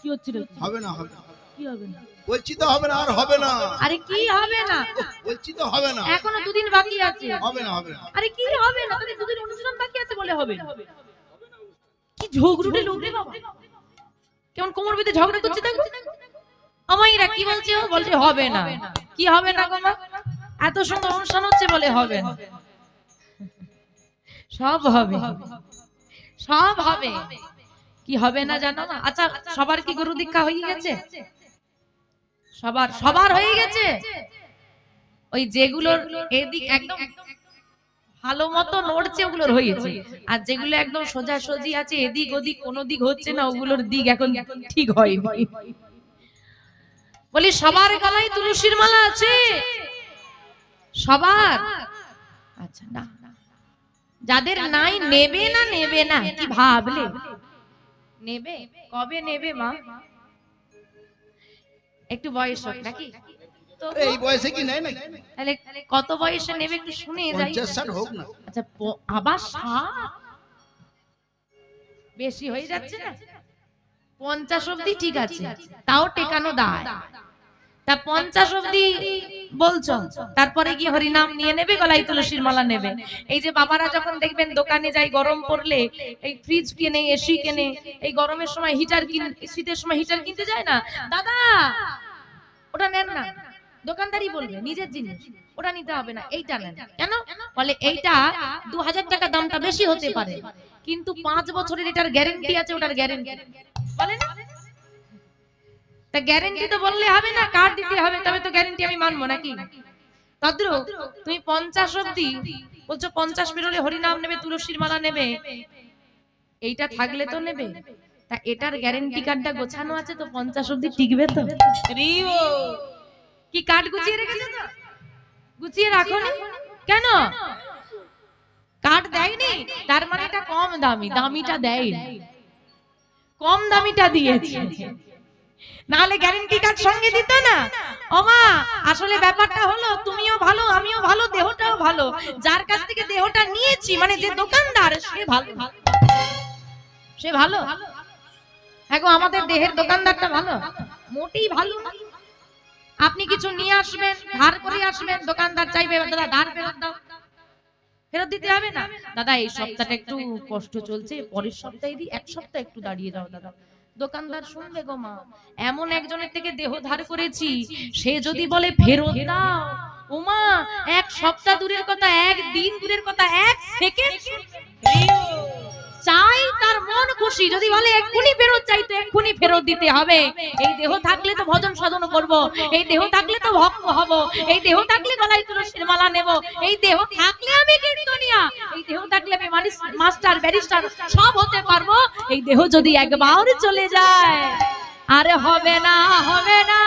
কি হচ্ছিল হবে না হবে কি হবে না? বলছি তো হবে না আর হবে না। আরে কি হবে না? বলছি তো হবে না। এখনও দুদিন বাকি আছে। হবে না হবে না। আরে কি হবে না? তাহলে দুদিন অনুষ্ঠান বাকি আছে বলে হবে। কি ঝগড়ুটে লোক রে বাবা। কেমন কোমর বেঁধে ঝগড়া করছে দেখো? আমাইরা কি বলছে ও? বলছে হবে না। কি হবে না গো মা? এত সুন্দর অনুষ্ঠান হচ্ছে বলে হবে না। সব হবে। সব হবে। কি হবে না জানো না? আচ্ছা সবার কি গুরু দীক্ষা হয়ে গেছে? সবার সবার হয়ে গেছে? ওই যেগুলোর এদিক একদম ভালো মতো নড়ছে, ওগুলোর হয়েছে আর যেগুলো একদম সোজা সজি আছে, এদিক ওদিক কোনো দিক হচ্ছে না, ওগুলোর দিক এখন ঠিক হয়নি। বলি, সবার গলায় তুলসীর মালা আছে? সবার? আচ্ছা না। যাদের নাই নেবে না নেবে না, কি ভাবলে? নেবে? কবে নেবে মা? একটু বয়স হোক নাকি? এই বয়সে কি নেয় না তাহলে কত বয়সে নেবে একটু শুনে যাই। হোক না। আচ্ছা আবার বেশি হয়ে যাচ্ছে না? পঞ্চাশ অব্দি ঠিক আছে। তাও টেকানো দায়। তা পঞ্চাশ অব্দি বলছো তারপরে গিয়ে হরিনাম নিয়ে নেবে, গলায় তুলসীর মালা নেবে। এই যে বাবারা যখন দেখবেন দোকানে যাই গরম পড়লে, এই ফ্রিজ কিনে এসি কিনে, এই গরমের সময় হিটার কিন, শীতের সময় হিটার কিনতে যায় না? দাদা, ওটা নেন না। দোকানদারই বলবে, নিজের জিনিস, ওটা নিতে হবে না, এইটা নেন। কেন? বলে এইটা দু হাজার টাকা দামটা বেশি হতে পারে। কিন্তু পাঁচ বছরের এটার গ্যারেন্টি আছে, ওটার গ্যারেন্টি বলে না? তা গ্যারেন্টি তো বললে হবে না কার্ড দিতে হবে? তবে তো গ্যারেন্টি আমি মানবো নাকি? তদ্রু তুমি পঞ্চাশ অব্দি বলছো পঞ্চাশ পেরোলে হরিনাম নেবে, তুলসীর মালা নেবে। এইটা থাকলে তো নেবে। তা এটার গ্যারেন্টি কার্ডটা গোছানো আছে তো পঞ্চাশ অব্দি টিকবে তো? কি কার্ড গুছিয়ে রেখেছো গুছিয়ে রাখো না কেন? কার্ড দেয়নি? তার মানে এটা কম দামি, দামিটা দেয়নি। কম দামিটা দিয়েছে। কার্ড সঙ্গে না। ওমা আসলে ব্যাপারটা হলো তুমিও ভালো আমিও ভালো দেহটাও ভালো। যার কাছ থেকে দেহটা নিয়েছি মানে যে দোকানদার সে ভালো। সে ভালো? হ্যাঁ গো, আমাদের দেহের দোকানদারটা ভালো? মোটেই ভালো আপনি কিছু নিয়ে আসবেন ধার করে আসবেন দোকানদার চাইবে দাদা ধার ফেরত দাও। ফেরত দিতে হবে না। দাদা এই সপ্তাহটা একটু কষ্ট চলছে পরের সপ্তাহে দিই এক সপ্তাহ একটু দাঁড়িয়ে দাও দাদা। দোকানদার শুনবে গো মা। এমন একজনের থেকে দেহ ধার করেছি সে যদি বলে ফেরত দাও। ওমা এক সপ্তাহ দূরের কথা এক দিন দূরের কথা এক সেকেন্ড চাই তার মন খুশি যদি বলে এক্ষুনি ফেরত চাই তো এক্ষুনি ফেরত দিতে হবে। এই দেহ থাকলে তো ভজন সাধন করব এই দেহ থাকলে তো ভক্ত হব এই দেহ থাকলে গলায় তুলসীর মালা নেব এই দেহ থাকলে আমি কীর্তনিয়া এই দেহ থাকলে আমি মাস্টার ব্যারিস্টার সব হতে পারব। এই দেহ যদি একবার চলে যায় আরে হবে না হবে না।